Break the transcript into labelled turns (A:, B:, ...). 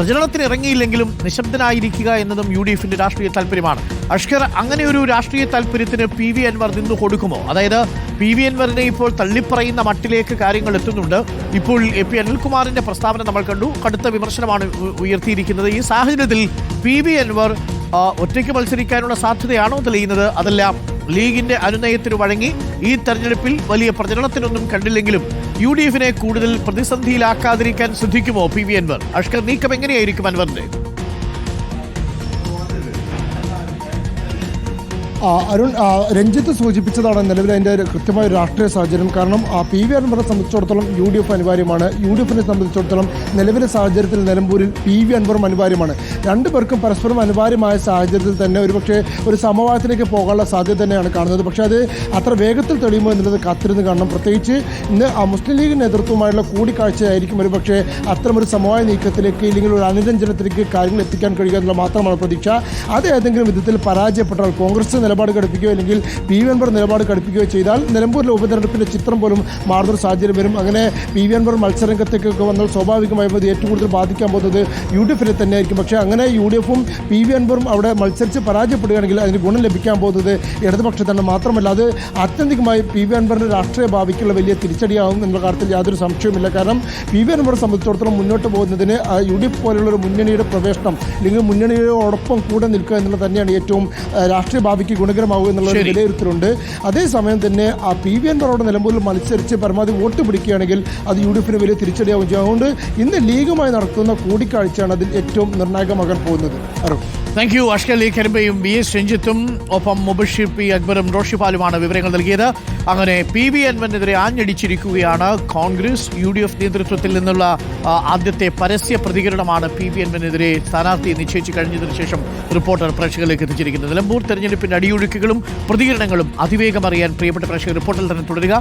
A: പ്രചരണത്തിന് ഇറങ്ങിയില്ലെങ്കിലും നിശബ്ദനായിരിക്കുക എന്നതും U D എഫിന്റെ രാഷ്ട്രീയ താല്പര്യമാണ്. അഷ്കർ അങ്ങനെ ഒരു രാഷ്ട്രീയ താല്പര്യത്തിന് പി വി അൻവർ നിന്നു കൊടുക്കുമോ? അതായത് പി വി അൻവറിനെ ഇപ്പോൾ തള്ളിപ്പറയുന്ന മട്ടിലേക്ക് കാര്യങ്ങൾ എത്തുന്നുണ്ട്. ഇപ്പോൾ എ പി അനിൽകുമാറിന്റെ പ്രസ്താവന നമ്മൾ കണ്ടു. കടുത്ത വിമർശനമാണ് ഉയർത്തിയിരിക്കുന്നത്. ഈ സാഹചര്യത്തിൽ പി വി അൻവർ ഒറ്റയ്ക്ക് മത്സരിക്കാനുള്ള സാധ്യതയാണോ തെളിയുന്നത്? അതല്ല ലീഗിന്റെ അനുനയത്തിന് വഴങ്ങി ഈ തെരഞ്ഞെടുപ്പിൽ വലിയ പ്രചരണത്തിനൊന്നും കണ്ടില്ലെങ്കിലും യു ഡി എഫിനെ കൂടുതൽ പ്രതിസന്ധിയിലാക്കാതിരിക്കാൻ ശ്രദ്ധിക്കുമോ പി വി അൻവർ? അഷ്കർ നീക്കം എങ്ങനെയായിരിക്കും അൻവറിന്റെ?
B: അരുൺ രഞ്ജിത്ത് സൂചിപ്പിച്ചതാണ് നിലവിൽ അതിന്റെ ഒരു കൃത്യമായ രാഷ്ട്രീയ സാഹചര്യം. കാരണം പി വി അൻവറിനെ സംബന്ധിച്ചിടത്തോളം യു ഡി എഫ് അനിവാര്യമാണ്. യു ഡി എഫിനെ സംബന്ധിച്ചിടത്തോളം നിലവിലെ സാഹചര്യത്തിൽ നിലമ്പൂരിൽ പി വി അൻവറും അനിവാര്യമാണ്. രണ്ടു പേർക്കും പരസ്പരം അനിവാര്യമായ സാഹചര്യത്തിൽ തന്നെ ഒരുപക്ഷെ ഒരു സമവായത്തിലേക്ക് പോകാനുള്ള സാധ്യത തന്നെയാണ് കാണുന്നത്. പക്ഷേ അത് അത്ര വേഗത്തിൽ തെളിയുമോ എന്നുള്ളത് കാത്തിരുന്ന് കാണണം. പ്രത്യേകിച്ച് ഇന്ന് മുസ്ലിം ലീഗ് നേതൃത്വമായുള്ള കൂടിക്കാഴ്ചയായിരിക്കും ഒരുപക്ഷെ അത്തരമൊരു സമവായ നീക്കത്തിലേക്ക് ഇല്ലെങ്കിൽ ഒരു അനുരഞ്ജനത്തിലേക്ക് കാര്യങ്ങൾ എത്തിക്കാൻ കഴിയുക എന്നുള്ള മാത്രമാണ് പ്രതീക്ഷ. അത് ഏതെങ്കിലും വിധത്തിൽ പരാജയപ്പെട്ടാൽ കോൺഗ്രസ് നിലപാട് ഘടിപ്പിക്കുകയോ അല്ലെങ്കിൽ പി വി അൻവർ നിലപാട് ഘടിപ്പിക്കുകയോ ചെയ്താൽ നിലമ്പൂരിലെ ഉപതെരഞ്ഞെടുപ്പിന്റെ ചിത്രം പോലും മാറുന്നൊരു സാഹചര്യം വരും. അങ്ങനെ പി വി അൻവർ മത്സരരംഗത്തേക്കൊക്കെ വന്നാൽ സ്വാഭാവികമായും അത് ഏറ്റവും കൂടുതൽ ബാധിക്കാൻ പോകുന്നത് യു ഡി എഫിനെ തന്നെയായിരിക്കും. പക്ഷേ അങ്ങനെ യു ഡി എഫും പി വി അൻവറും അവിടെ മത്സരിച്ച് പരാജയപ്പെടുകയാണെങ്കിൽ അതിന് ഗുണം ലഭിക്കാൻ പോകുന്നത് ഇടതുപക്ഷത്തിന് മാത്രമല്ല. അത് ആത്യന്തികമായി പി വി അൻവറിന്റെ രാഷ്ട്രീയ ഭാവിക്കുള്ള വലിയ തിരിച്ചടിയാകും എന്നുള്ള കാര്യത്തിൽ യാതൊരു സംശയവുമില്ല. കാരണം പി വി അൻവറെ സംബന്ധിച്ചിടത്തോളം മുന്നോട്ട് പോകുന്നതിന് യു ഡി എഫ് പോലുള്ള ഒരു മുന്നണിയുടെ പ്രവേശനം അല്ലെങ്കിൽ മുന്നണിയോടൊപ്പം കൂടെ നിൽക്കുക എന്നുള്ളത് തന്നെയാണ് ഏറ്റവും രാഷ്ട്രീയ ഭാവിക്ക് ഗുണകരമാവുക എന്നുള്ള വിലയിരുത്തലുണ്ട്. അതേസമയം തന്നെ ആ പി വി അൻവറോട് നിലമ്പൂരിൽ മത്സരിച്ച് പരമാവധി വോട്ട് പിടിക്കുകയാണെങ്കിൽ അത് യു ഡി എഫിന് വലിയ തിരിച്ചടിയാവും അതുകൊണ്ട് ഇന്ന് ലീഗുമായി നടക്കുന്ന കൂടിക്കാഴ്ചയാണ് അതിൽ ഏറ്റവും നിർണായകമാകാൻ പോകുന്നത്. അറും
A: താങ്ക് യു അഷ്കലി കരിമ്പയും ബി എസ് രഞ്ജിത്തും ഒപ്പം മുബഷിർ പി. അക്ബറും റോഷിപാലുമാണ് വിവരങ്ങൾ നൽകിയത്. അങ്ങനെ പി വി എൻവനെതിരെ ആഞ്ഞടിച്ചിരിക്കുകയാണ് കോൺഗ്രസ് യു ഡി എഫ് നേതൃത്വത്തിൽ നിന്നുള്ള ആദ്യത്തെ പരസ്യ പ്രതികരണമാണ് പി വി എൻവനെതിരെ സ്ഥാനാർത്ഥിയെ നിശ്ചയിച്ചു കഴിഞ്ഞതിനു ശേഷം റിപ്പോർട്ടർ പ്രേക്ഷകരിലേക്ക് എത്തിച്ചിരിക്കുന്നത്. നിലമ്പൂർ തെരഞ്ഞെടുപ്പിന്റെ അടിയൊഴുക്കുകളും പ്രതികരണങ്ങളും അതിവേഗം അറിയാൻ പ്രിയപ്പെട്ട പ്രേക്ഷകർ റിപ്പോർട്ടിൽ തന്നെ തുടരുക.